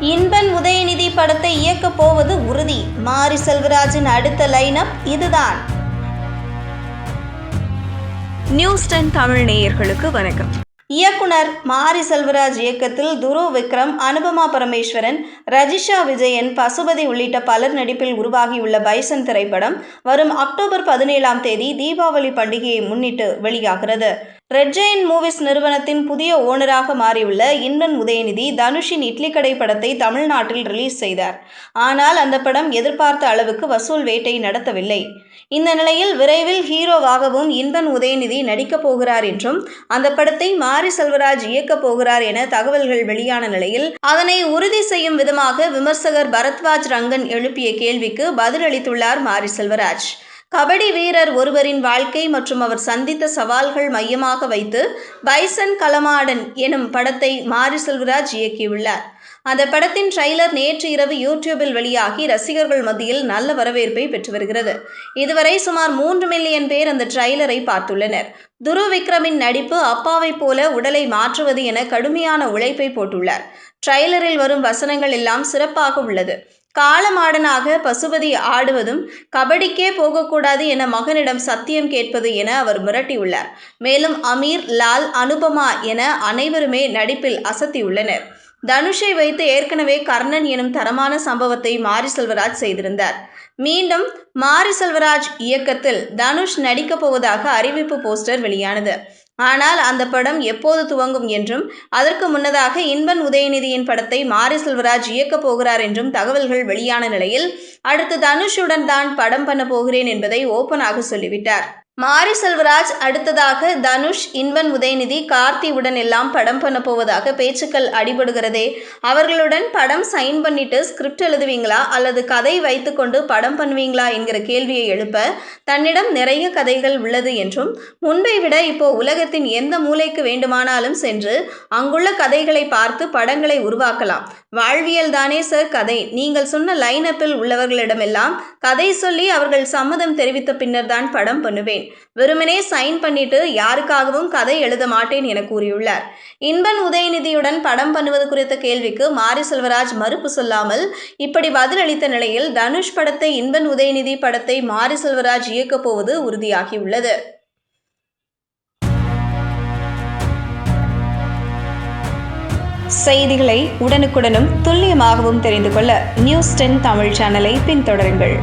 இன்பன் உதயநிதி படத்தை இயக்கப் போவது உறுதி. மாரி செல்வராஜின் அடுத்த லைனப் இதுதான். நியூஸ் டென் தமிழ் நேயர்களுக்கு வணக்கம். இயக்குனர் மாரி செல்வராஜ் இயக்கத்தில் துரு விக்ரம் அனுபமா பரமேஸ்வரன் ரஜிஷா விஜயன் பசுபதி உள்ளிட்ட பலர் நடிப்பில் உருவாகியுள்ள பைசன் திரைப்படம் வரும் அக்டோபர் பதினேழாம் தேதி தீபாவளி பண்டிகையை முன்னிட்டு வெளியாகிறது. ரெட் ஜெயின் மூவிஸ் நிறுவனத்தின் புதிய ஓனராக மாறியுள்ள இன்பன் உதயநிதி தனுஷின் இட்லி கடை படத்தை தமிழ்நாட்டில் ரிலீஸ் செய்தார். ஆனால் அந்த படம் எதிர்பார்த்த அளவுக்கு வசூல் வேட்டை நடத்தவில்லை. இந்த நிலையில் விரைவில் ஹீரோவாகவும் இன்பன் உதயநிதி நடிக்கப் போகிறார் என்றும் அந்த படத்தை மாரி செல்வராஜ் இயக்கப் போகிறார் என தகவல்கள் வெளியான நிலையில் அதனை உறுதி செய்யும் விதமாக விமர்சகர் பரத்வாஜ் ரங்கன் எழுப்பிய கேள்விக்கு பதிலளித்துள்ளார் மாரி செல்வராஜ். கபடி வீரர் ஒருவரின் வாழ்க்கை மற்றும் அவர் சந்தித்த சவால்கள் மையமாக வைத்து பைசன் கலமாடன் எனும் படத்தை மாரி செல்வராஜ் இயக்கியுள்ளார். அந்த படத்தின் ட்ரைலர் நேற்று இரவு யூடியூபில் வெளியாகி ரசிகர்கள் மத்தியில் நல்ல வரவேற்பை பெற்று வருகிறது. இதுவரை சுமார் மூன்று மில்லியன் பேர் அந்த ட்ரைலரை பார்த்துள்ளனர். துரு விக்ரமின் நடிப்பு அப்பாவைப் போல உடலை மாற்றுவது என கடுமையான உழைப்பை போட்டுள்ளார். ட்ரைலரில் வரும் வசனங்கள் எல்லாம் சிறப்பாக உள்ளது. காலமாடனாக பசுபதி ஆடுவதும் கபடிக்கே போகக்கூடாது என மகனிடம் சத்தியம் கேட்பது என அவர் மிரட்டியுள்ளார். மேலும் அமீர் லால் அனுபமா என அனைவருமே நடிப்பில் அசத்தியுள்ளனர். தனுஷை வைத்து ஏற்கனவே கர்ணன் எனும் தரமான சம்பவத்தை மாரி செல்வராஜ் செய்திருந்தார். மீண்டும் மாரி செல்வராஜ் இயக்கத்தில் தனுஷ் நடிக்கப் போவதாக அறிவிப்பு போஸ்டர் வெளியானது. ஆனால் அந்த படம் எப்போது துவங்கும் என்றும் அதற்கு முன்னதாக இன்பன் உதயநிதியின் படத்தை மாரி செல்வராஜ் இயக்கப் போகிறார் என்றும் தகவல்கள் வெளியான நிலையில் அடுத்து தனுஷுடன் தான் படம் பண்ண போகிறேன் என்பதை ஓப்பனாக சொல்லிவிட்டார். மாரி செல்வராஜ் அடுத்ததாக தனுஷ் இன்பன் உதயநிதி கார்த்தி உடன் எல்லாம் படம் பண்ண போவதாக பேச்சுக்கள் அடிபடுகிறதே. அவர்களுடன் படம் சைன் பண்ணிட்டு ஸ்கிரிப்ட் எழுதுவீங்களா? அல்லது கதை வைத்துக்கொண்டு படம் பண்ணுவீங்களா? என்கிற கேள்வியை எழுப்ப தன்னிடம் நிறைய கதைகள் உள்ளது என்றும் முன்பை விட இப்போ உலகத்தின் எந்த மூலைக்கு வேண்டுமானாலும் சென்று அங்குள்ள கதைகளை பார்த்து படங்களை உருவாக்கலாம். வாழ்வியல் தானே சார் கதை. நீங்கள் சொன்ன லைனப்பில் உள்ளவர்களிடமெல்லாம் கதை சொல்லி அவர்கள் சம்மதம் தெரிவித்த பின்னர் தான் படம் பண்ணுவேன். வெறுமனே சைன் பண்ணிட்டு யாருக்காகவும் கதை எழுத மாட்டேன் என கூறியுள்ளார். இன்பன் உதயநிதியுடன் படம் பண்ணுவது குறித்த கேள்விக்கு மாரி செல்வராஜ் மறுப்பு சொல்லாமல் இப்படி பதிலளித்த நிலையில் தனுஷ் படத்தை இன்பன் உதயநிதி படத்தை மாரி செல்வராஜ் இயக்கப் போவது உறுதியாகியுள்ளது. செய்திகளை உடனுக்குடனும் துல்லியமாகவும் தெரிந்து கொள்ள நியூஸ் டென் தமிழ் சேனலை பின்தொடருங்கள்.